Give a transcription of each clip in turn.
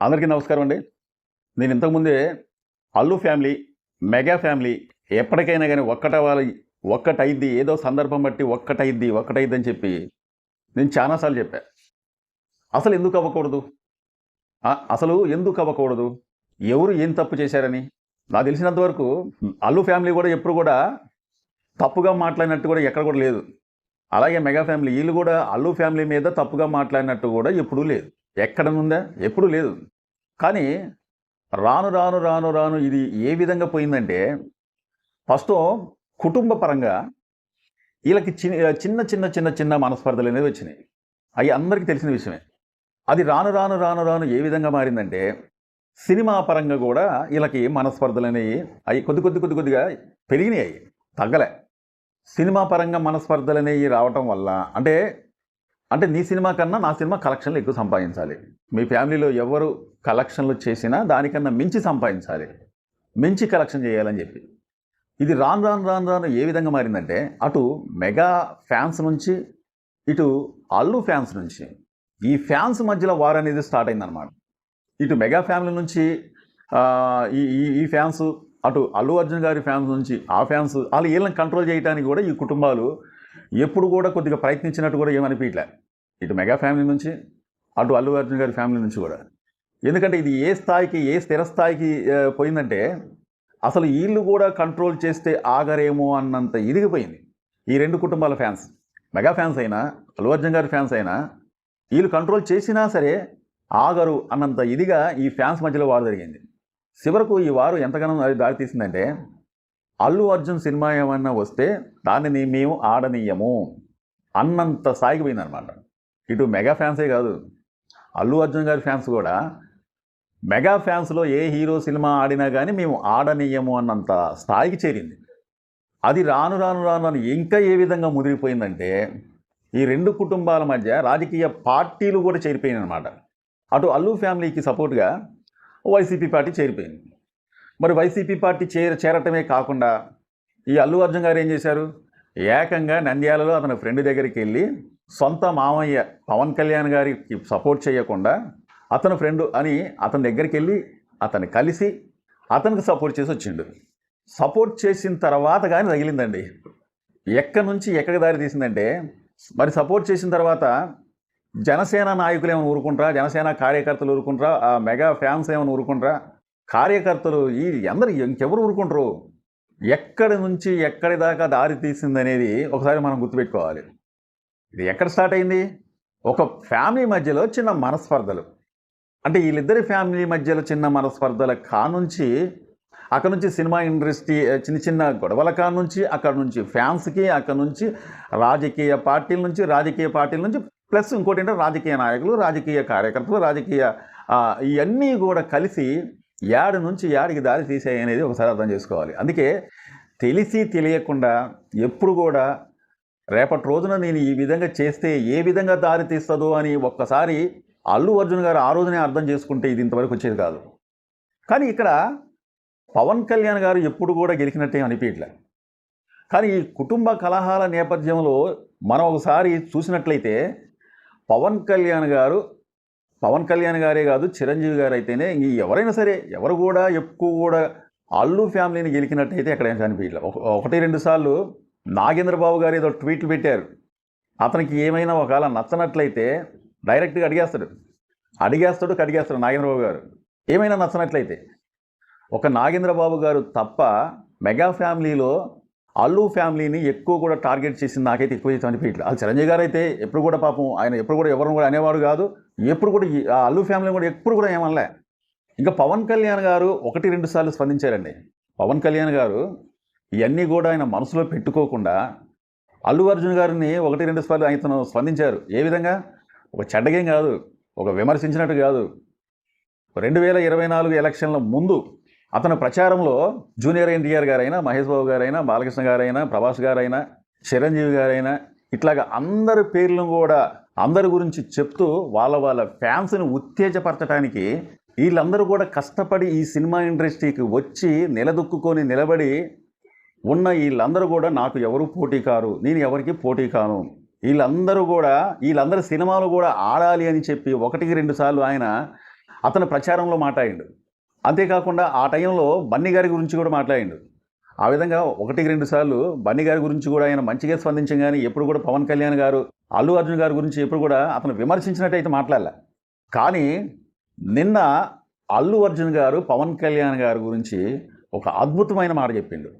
అందరికీ నమస్కారం అండి. నేను ఇంతకుముందే అల్లు ఫ్యామిలీ మెగా ఫ్యామిలీ ఎప్పటికైనా కానీ ఒక్కటవాలి ఒక్కటైద్ది ఏదో సందర్భం బట్టి ఒక్కటైద్ది ఒక్కటైద్ది అని చెప్పి నేను చాలాసార్లు చెప్పా. అసలు ఎందుకు అవ్వకూడదు? అసలు ఎందుకు అవ్వకూడదు? ఎవరు ఏం తప్పు చేశారని? నాకు తెలిసినంతవరకు అల్లు ఫ్యామిలీ కూడా ఎప్పుడు కూడా తప్పుగా మాట్లాడినట్టు కూడా ఎక్కడ కూడా లేదు. అలాగే మెగా ఫ్యామిలీ వీళ్ళు కూడా అల్లు ఫ్యామిలీ మీద తప్పుగా మాట్లాడినట్టు కూడా ఎప్పుడూ లేదు. ఎక్కడ ఉందా? ఎప్పుడూ లేదు. కానీ రాను రాను రాను రాను ఇది ఏ విధంగా పోయిందంటే ఫస్ట్ కుటుంబ పరంగా వీళ్ళకి చిన్న చిన్న చిన్న చిన్న చిన్న మనస్పర్ధలు అనేవి వచ్చినాయి. అవి అందరికీ తెలిసిన విషయమే. అది రాను రాను రాను రాను ఏ విధంగా మారిందంటే సినిమా పరంగా కూడా వీళ్ళకి మనస్పర్ధలు అనేవి అవి కొద్ది కొద్ది కొద్ది కొద్దిగా పెరిగినాయి తగ్గలే. సినిమా పరంగా మనస్పర్ధలు అనేవి రావటం వల్ల అంటే అంటే నీ సినిమా కన్నా నా సినిమా కలెక్షన్లు ఎక్కువ సంపాదించాలి. మీ ఫ్యామిలీలో ఎవరు కలెక్షన్లు చేసినా దానికన్నా మించి సంపాదించాలి. మించి కలెక్షన్ చేయాలని చెప్పి. ఇది రాను రాను రాను రాను ఏ విధంగా మారిందంటే అటు మెగా ఫ్యాన్స్ నుంచి ఇటు అల్లు ఫ్యాన్స్ నుంచి. ఈ ఫ్యాన్స్ మధ్యలో వార్ అనేది స్టార్ట్ అయిందనమాట ఇటు మెగా ఫ్యామిలీ నుంచి ఈ ఈ- ఈ ఫ్యాన్స్ అటు అల్లు అర్జున్ గారి ఫ్యాన్స్ నుంచి ఆ ఫ్యాన్స్ వాళ్ళు వీళ్ళని కంట్రోల్ చేయడానికి కూడా ఈ కుటుంబాలు ఎప్పుడు కూడా కొద్దిగా ప్రయత్నించినట్టు కూడా ఏమనిపించలే ఇటు మెగా ఫ్యామిలీ నుంచి అటు అల్లు అర్జున్ గారి ఫ్యామిలీ నుంచి కూడా. ఎందుకంటే ఇది ఏ స్థాయికి ఏ స్థిర స్థాయికి పోయిందంటే అసలు వీళ్ళు కూడా కంట్రోల్ చేస్తే ఆగరేమో అన్నంత ఇదిగిపోయింది ఈ రెండు కుటుంబాల ఫ్యాన్స్. మెగా ఫ్యాన్స్ అయినా అల్లు అర్జున్ గారి ఫ్యాన్స్ అయినా వీళ్ళు కంట్రోల్ చేసినా సరే ఆగరు అన్నంత ఇదిగా ఈ ఫ్యాన్స్ మధ్యలో వారు జరిగింది. చివరకు ఈ వారు ఎంతగానో అది దారి తీసిందంటే అల్లు అర్జున్ సినిమా ఏమైనా వస్తే దానిని మేము ఆడనీయము అన్నంత స్థాయికి పోయిందనమాట ఇటు మెగా ఫ్యాన్సే కాదు. అల్లు అర్జున్ గారి ఫ్యాన్స్ కూడా మెగా ఫ్యాన్స్లో ఏ హీరో సినిమా ఆడినా కానీ మేము ఆడనీయము అన్నంత స్థాయికి చేరింది. అది రాను రాను రాను రాను ఇంకా ఏ విధంగా ముదిరిపోయిందంటే ఈ రెండు కుటుంబాల మధ్య రాజకీయ పార్టీలు కూడా చేరిపోయినాయి అనమాట అటు అల్లు ఫ్యామిలీకి సపోర్ట్గా వైసీపీ పార్టీ చేరిపోయింది. మరి వైసీపీ పార్టీ చేర చేరటమే కాకుండా ఈ అల్లు అర్జున్ గారు ఏం చేశారు? ఏకంగా నంద్యాలలో అతని ఫ్రెండ్ దగ్గరికి వెళ్ళి సొంత మామయ్య పవన్ కళ్యాణ్ గారికి సపోర్ట్ చేయకుండా అతని ఫ్రెండ్ అని అతని దగ్గరికి వెళ్ళి అతన్ని కలిసి అతనికి సపోర్ట్ చేసి వచ్చిండు. సపోర్ట్ చేసిన తర్వాత కానీ తగిలిందండి. ఎక్కడి నుంచి ఎక్కడికి దారి తీసిందంటే మరి సపోర్ట్ చేసిన తర్వాత జనసేన నాయకులు ఏమైనా ఊరుకుంటారా? జనసేన కార్యకర్తలు ఊరుకుంటారా? ఆ మెగా ఫ్యాన్స్ ఏమైనా ఊరుకుంటారా? కార్యకర్తలు ఈ అందరు ఇంకెవరు ఊరుకుంటారు? ఎక్కడి నుంచి ఎక్కడి దాకా దారి తీసిందనేది ఒకసారి మనం గుర్తుపెట్టుకోవాలి. ఇది ఎక్కడ స్టార్ట్ అయింది? ఒక ఫ్యామిలీ మధ్యలో చిన్న మనస్పర్ధలు. అంటే వీళ్ళిద్దరి ఫ్యామిలీ మధ్యలో చిన్న మనస్పర్ధల కానుంచి అక్కడ నుంచి సినిమా ఇండస్ట్రీ చిన్న చిన్న గొడవల కానుంచి అక్కడ నుంచి ఫ్యాన్స్కి అక్కడ నుంచి రాజకీయ పార్టీల నుంచి రాజకీయ పార్టీల నుంచి ప్లస్ ఇంకోటి ఏంటంటే రాజకీయ నాయకులు రాజకీయ కార్యకర్తలు రాజకీయ ఇవన్నీ కూడా కలిసి యాడి నుంచి యాడికి దారి తీసాయి అనేది ఒకసారి అర్థం చేసుకోవాలి. అందుకే తెలిసి తెలియకుండా ఎప్పుడు కూడా రేపటి రోజున నేను ఈ విధంగా చేస్తే ఏ విధంగా దారి తీస్తుందో అని ఒక్కసారి అల్లు అర్జున్ గారు ఆ రోజునే అర్థం చేసుకుంటే ఇది ఇంతవరకు వచ్చేది కాదు. కానీ ఇక్కడ పవన్ కళ్యాణ్ గారు ఎప్పుడు కూడా గెలిచినట్టే అనిపించలే కానీ ఈ కుటుంబ కలహాల నేపథ్యంలో మనం ఒకసారి చూసినట్లయితే పవన్ కళ్యాణ్ గారు పవన్ కళ్యాణ్ గారే కాదు చిరంజీవి గారు అయితేనే ఇంక ఎవరైనా సరే ఎవరు కూడా ఎక్కువ కూడా అల్లు ఫ్యామిలీని గెలికినట్టయితే ఎక్కడ అనిపించలేదు ఒకటి రెండు సార్లు నాగేంద్ర బాబు గారు ఏదో ట్వీట్లు పెట్టారు. అతనికి ఏమైనా ఒకవేళ నచ్చనట్లయితే డైరెక్ట్గా అడిగేస్తాడు. అడిగేస్తాడు కడిగేస్తాడు నాగేంద్రబాబు గారు. ఏమైనా నచ్చనట్లయితే. ఒక నాగేంద్రబాబు గారు తప్ప మెగా ఫ్యామిలీలో అల్లు ఫ్యామిలీని ఎక్కువ కూడా టార్గెట్ చేసింది నాకైతే ఎక్కువ అనిపించట్లేదు. అనిపించలేదు అది చిరంజీవి గారు అయితే ఎప్పుడు కూడా పాపం ఆయన ఎప్పుడు కూడా ఎవరిని కూడా అనేవాడు కాదు. ఎప్పుడు కూడా ఆ అల్లు ఫ్యామిలీ కూడా ఎప్పుడు కూడా ఏమనలే. ఇంకా పవన్ కళ్యాణ్ గారు ఒకటి రెండు సార్లు స్పందించారండి. పవన్ కళ్యాణ్ గారు ఇవన్నీ కూడా ఆయన మనసులో పెట్టుకోకుండా అల్లు అర్జున్ గారిని ఒకటి రెండు సార్లు ఆయన స్పందించారు. ఏ విధంగా? ఒక చెడ్డగేం కాదు. ఒక విమర్శించినట్టు కాదు. రెండు వేల ఇరవై నాలుగు ఎలక్షన్ల ముందు అతని ప్రచారంలో జూనియర్ ఎన్టీఆర్ గారైనా మహేష్ బాబు గారైనా బాలకృష్ణ గారైనా ప్రభాస్ గారైనా చిరంజీవి గారైనా ఇట్లాగా అందరి పేర్లను కూడా అందరి గురించి చెప్తూ వాళ్ళ వాళ్ళ ఫ్యాన్స్ని ఉత్తేజపరచడానికి వీళ్ళందరూ కూడా కష్టపడి ఈ సినిమా ఇండస్ట్రీకి వచ్చి నిలదొక్కుకొని నిలబడి ఉన్న వీళ్ళందరూ కూడా నాకు ఎవరు పోటీ కారు నేను ఎవరికి పోటీ కాను. వీళ్ళందరూ కూడా వీళ్ళందరి సినిమాలు కూడా ఆడాలి అని చెప్పి ఒకటికి రెండు సార్లు ఆయన అతను ప్రచారంలో మాట్లాడిండు. అంతేకాకుండా ఆ టైంలో బన్నీ గారి గురించి కూడా మాట్లాడిండు. ఆ విధంగా ఒకటికి రెండు సార్లు బన్నీ గారి గురించి కూడా ఆయన మంచిగా స్పందించం కానీ ఎప్పుడు కూడా పవన్ కళ్యాణ్ గారు అల్లు అర్జున్ గారి గురించి ఎప్పుడు కూడా అతను విమర్శించినట్టయితే మాట్లాడలే. కానీ నిన్న అల్లు అర్జున్ గారు పవన్ కళ్యాణ్ గారి గురించి ఒక అద్భుతమైన మాట చెప్పిండు.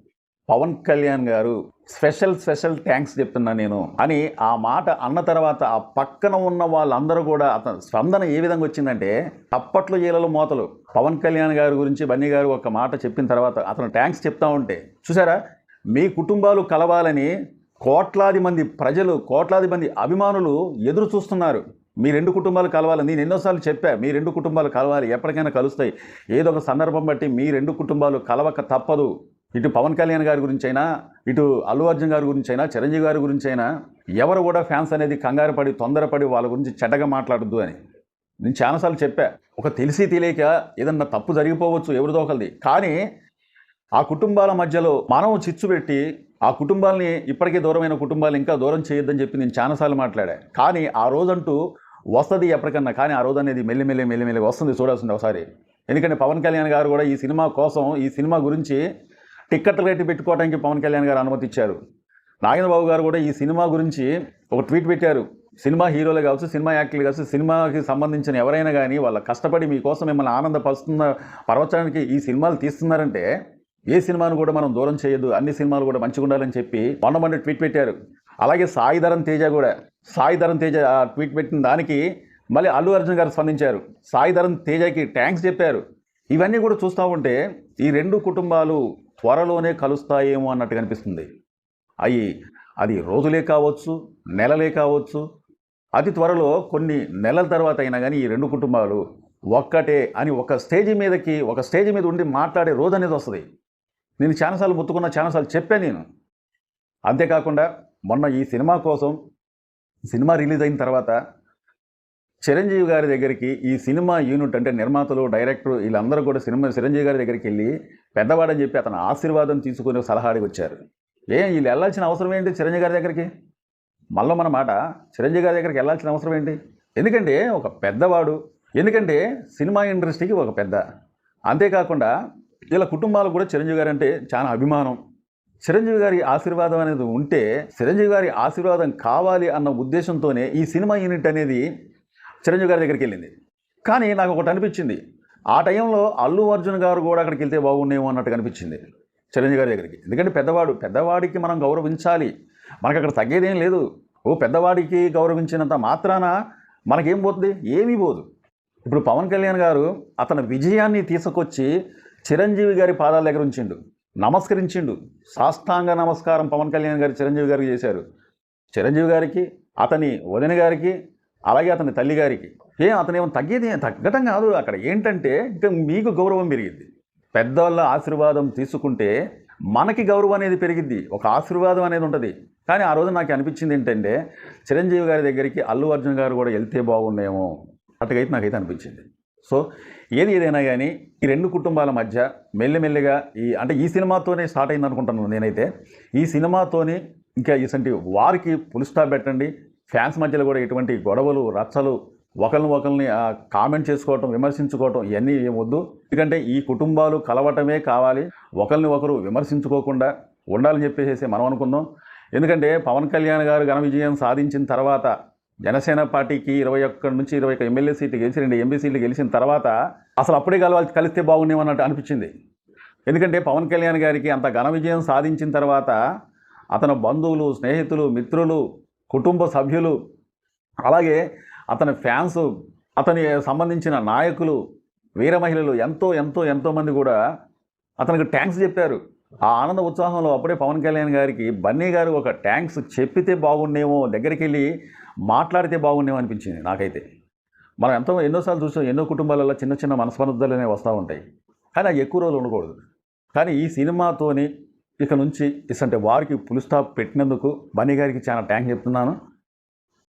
పవన్ కళ్యాణ్ గారు స్పెషల్ స్పెషల్ థ్యాంక్స్ చెప్తున్నా నేను అని ఆ మాట అన్న తర్వాత ఆ పక్కన ఉన్న వాళ్ళందరూ కూడా అతను స్పందన ఏ విధంగా వచ్చిందంటే తప్పట్లు ఈలలో మోతలు. పవన్ కళ్యాణ్ గారి గురించి బన్నీ గారు ఒక మాట చెప్పిన తర్వాత అతను థ్యాంక్స్ చెప్తా ఉంటే చూసారా? మీ కుటుంబాలు కలవాలని కోట్లాది మంది ప్రజలు కోట్లాది మంది అభిమానులు ఎదురు చూస్తున్నారు. మీ రెండు కుటుంబాలు కలవాలి. నేను ఎన్నోసార్లు చెప్పా మీ రెండు కుటుంబాలు కలవాలి. ఎప్పటికైనా కలుస్తాయి. ఏదో ఒక సందర్భం బట్టి మీ రెండు కుటుంబాలు కలవక తప్పదు. ఇటు పవన్ కళ్యాణ్ గారి గురించి అయినా ఇటు అల్లు అర్జున్ గారి గురించి అయినా చిరంజీవి గారి గురించి అయినా ఎవరు కూడా ఫ్యాన్స్ అనేది కంగారు పడి తొందరపడి వాళ్ళ గురించి చెడ్డగా మాట్లాడద్దు అని. నేను చాలాసార్లు చెప్పా ఒక తెలిసి తెలియక ఏదన్నా తప్పు జరిగిపోవచ్చు ఎవరిదో ఒకరిది. కానీ ఆ కుటుంబాల మధ్యలో మనం చిచ్చు పెట్టి ఆ కుటుంబాలని ఇప్పటికే దూరమైన కుటుంబాలు ఇంకా దూరం చేయొద్దని చెప్పి నేను చాలాసార్లు మాట్లాడా. కానీ ఆ రోజంటూ వస్తుంది ఎప్పటికన్నా కానీ ఆ రోజు అనేది మెల్లిమెల్లి మెల్లిమెల్లి వస్తుంది చూడాల్సింది ఒకసారి. ఎందుకంటే పవన్ కళ్యాణ్ గారు కూడా ఈ సినిమా కోసం ఈ సినిమా గురించి టిక్కెట్ల రేటు పెట్టుకోవడానికి పవన్ కళ్యాణ్ గారు అనుమతి ఇచ్చారు. నాగేంద్రబాబు గారు కూడా ఈ సినిమా గురించి ఒక ట్వీట్ పెట్టారు. సినిమా హీరోలు కావచ్చు సినిమా యాక్టర్లు కావచ్చు సినిమాకి సంబంధించిన ఎవరైనా కానీ వాళ్ళ కష్టపడి మీకోసం మిమ్మల్ని ఆనందపరుస్తున్న పరవచడానికి ఈ సినిమాలు తీస్తున్నారంటే ఏ సినిమాను కూడా మనం దూరం చేయొద్దు అన్ని సినిమాలు కూడా మంచిగా ఉండాలని చెప్పి మొన్నమంది ట్వీట్ పెట్టారు. అలాగే సాయి ధరన్ తేజ కూడా సాయి ధరన్ తేజ ఆ ట్వీట్ పెట్టిన దానికి మళ్ళీ అల్లు అర్జున్ గారు స్పందించారు. సాయి ధరన్ తేజకి ట్యాంక్స్ చెప్పారు. ఇవన్నీ కూడా చూస్తూ ఉంటే ఈ రెండు కుటుంబాలు త్వరలోనే కలుస్తాయేమో అన్నట్టు కనిపిస్తుంది. అవి అది రోజులే కావచ్చు నెలలే కావచ్చు అతి త్వరలో కొన్ని నెలల తర్వాత అయినా కానీ ఈ రెండు కుటుంబాలు ఒక్కటే అని ఒక స్టేజ్ మీదకి ఒక స్టేజ్ మీద ఉండి మాట్లాడే రోజు అనేది వస్తుంది. నేను చాలాసార్లు ముత్తుకున్న చాలాసార్లు చెప్పాను నేను. అంతేకాకుండా మొన్న ఈ సినిమా కోసం సినిమా రిలీజ్ అయిన తర్వాత చిరంజీవి గారి దగ్గరికి ఈ సినిమా యూనిట్ అంటే నిర్మాతలు డైరెక్టర్ వీళ్ళందరూ కూడా సినిమా చిరంజీవి గారి దగ్గరికి వెళ్ళి పెద్దవాడని చెప్పి అతను ఆశీర్వాదం తీసుకునే సలహా అడిగి వచ్చారు. ఏం వీళ్ళు వెళ్ళాల్సిన అవసరం ఏంటి చిరంజీవి గారి దగ్గరికి? మళ్ళీ మన మాట చిరంజీవి గారి దగ్గరికి వెళ్ళాల్సిన అవసరం ఏంటి? ఎందుకంటే ఒక పెద్దవాడు ఎందుకంటే సినిమా ఇండస్ట్రీకి ఒక పెద్ద. అంతేకాకుండా వీళ్ళ కుటుంబాలు కూడా చిరంజీవి గారు అంటే చాలా అభిమానం. చిరంజీవి గారి ఆశీర్వాదం అనేది ఉంటే చిరంజీవి గారి ఆశీర్వాదం కావాలి అన్న ఉద్దేశంతోనే ఈ సినిమా యూనిట్ అనేది చిరంజీవి గారి దగ్గరికి వెళ్ళింది. కానీ నాకు ఒకటి అనిపించింది. ఆ టైంలో అల్లు అర్జున్ గారు కూడా అక్కడికి వెళ్తే బాగుండేమో అన్నట్టు కనిపించింది చిరంజీవి గారి దగ్గరికి. ఎందుకంటే పెద్దవాడు పెద్దవాడికి మనం గౌరవించాలి. మనకు అక్కడ తగ్గేదేం లేదు. ఓ పెద్దవాడికి గౌరవించినంత మాత్రాన మనకేం పోతుంది? ఏమీ పోదు. ఇప్పుడు పవన్ కళ్యాణ్ గారు అతని విజయాన్ని తీసుకొచ్చి చిరంజీవి గారి పాదాల దగ్గర ఉంచిండు నమస్కరించిండు. సాష్టాంగ నమస్కారం పవన్ కళ్యాణ్ గారు చిరంజీవి గారికి చేశారు. చిరంజీవి గారికి అతని వదిన గారికి అలాగే అతని తల్లి గారికి. ఏం అతను ఏమో తగ్గేది తగ్గటం కాదు. అక్కడ ఏంటంటే ఇంకా మీకు గౌరవం పెరిగింది పెద్దవాళ్ళ ఆశీర్వాదం తీసుకుంటే మనకి గౌరవం అనేది పెరిగిద్ది. ఒక ఆశీర్వాదం అనేది ఉంటుంది. కానీ ఆ రోజు నాకు అనిపించింది ఏంటంటే చిరంజీవి గారి దగ్గరికి అల్లు అర్జున్ గారు కూడా వెళ్తే బాగుండేమో అటుకైతే నాకైతే అనిపించింది. సో ఏది ఏదైనా కానీ ఈ రెండు కుటుంబాల మధ్య మెల్లిమెల్లిగా ఈ అంటే ఈ సినిమాతోనే స్టార్ట్ అయింది అనుకుంటున్నాను నేనైతే. ఈ సినిమాతోని ఇంకా ఇసంటి వారికి పులుస్తా పెట్టండి. ఫ్యాన్స్ మధ్యలో కూడా ఎటువంటి గొడవలు రచ్చలు ఒకరిని ఒకరిని కామెంట్ చేసుకోవటం విమర్శించుకోవటం ఇవన్నీ ఏమొద్దు వద్దు. ఎందుకంటే ఈ కుటుంబాలు కలవటమే కావాలి. ఒకరిని ఒకరు విమర్శించుకోకుండా ఉండాలని చెప్పేసి మనం అనుకుందాం. ఎందుకంటే పవన్ కళ్యాణ్ గారు ఘన విజయం సాధించిన తర్వాత జనసేన పార్టీకి ఇరవై ఒక్క నుంచి ఇరవై ఒక్క ఎమ్మెల్యే సీట్లు గెలిచి రెండు ఎంపీ సీట్లు గెలిచిన తర్వాత అసలు అప్పుడే కలవాలి కలిస్తే బాగుండేమన్నట్టు అనిపించింది. ఎందుకంటే పవన్ కళ్యాణ్ గారికి అంత ఘన విజయం సాధించిన తర్వాత అతని బంధువులు స్నేహితులు మిత్రులు కుటుంబ సభ్యులు అలాగే అతని ఫ్యాన్స్ అతని సంబంధించిన నాయకులు వీర మహిళలు ఎంతో ఎంతో ఎంతోమంది కూడా అతనికి ట్యాంక్స్ చెప్పారు. ఆ ఆనంద ఉత్సాహంలో అప్పుడే పవన్ కళ్యాణ్ గారికి బన్నీ గారు ఒక ట్యాంక్స్ చెప్పితే బాగుండేమో దగ్గరికి వెళ్ళి మాట్లాడితే బాగుండేమో అనిపించింది నాకైతే. మనం ఎంతో ఎన్నోసార్లు చూసాం ఎన్నో కుటుంబాలలో చిన్న చిన్న మనస్పర్ధలు అనేవి వస్తూ ఉంటాయి. కానీ అవి ఎక్కువ రోజులు ఉండకూడదు. కానీ ఈ సినిమాతోని ఇక నుంచి ఇసంటే వారికి పులి స్టాప్ పెట్టినందుకు బన్నీ గారికి చాలా ట్యాంక్ చెప్తున్నాను.